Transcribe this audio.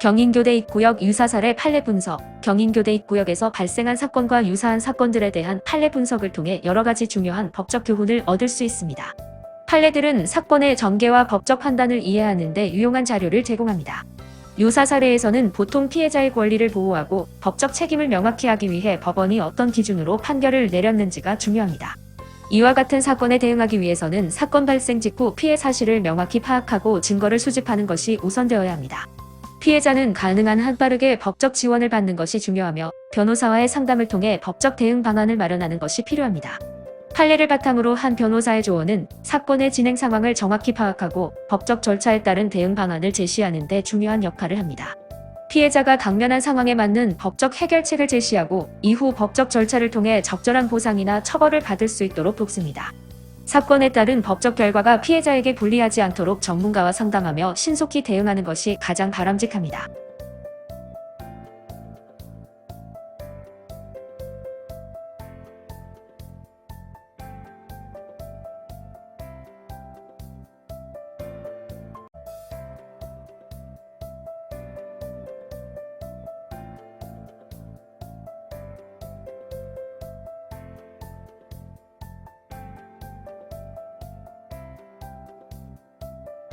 경인교대 입구역 유사사례 판례 분석, 경인교대 입구역에서 발생한 사건과 유사한 사건들에 대한 판례 분석을 통해 여러 가지 중요한 법적 교훈을 얻을 수 있습니다. 판례들은 사건의 전개와 법적 판단을 이해하는 데 유용한 자료를 제공합니다. 유사 사례에서는 보통 피해자의 권리를 보호하고 법적 책임을 명확히 하기 위해 법원이 어떤 기준으로 판결을 내렸는지가 중요합니다. 이와 같은 사건에 대응하기 위해서는 사건 발생 직후 피해 사실을 명확히 파악하고 증거를 수집하는 것이 우선되어야 합니다. 피해자는 가능한 한 빠르게 법적 지원을 받는 것이 중요하며 변호사와의 상담을 통해 법적 대응 방안을 마련하는 것이 필요합니다. 판례를 바탕으로 한 변호사의 조언은 사건의 진행 상황을 정확히 파악하고 법적 절차에 따른 대응 방안을 제시하는 데 중요한 역할을 합니다. 피해자가 당면한 상황에 맞는 법적 해결책을 제시하고 이후 법적 절차를 통해 적절한 보상이나 처벌을 받을 수 있도록 돕습니다. 사건에 따른 법적 결과가 피해자에게 불리하지 않도록 전문가와 상담하며 신속히 대응하는 것이 가장 바람직합니다.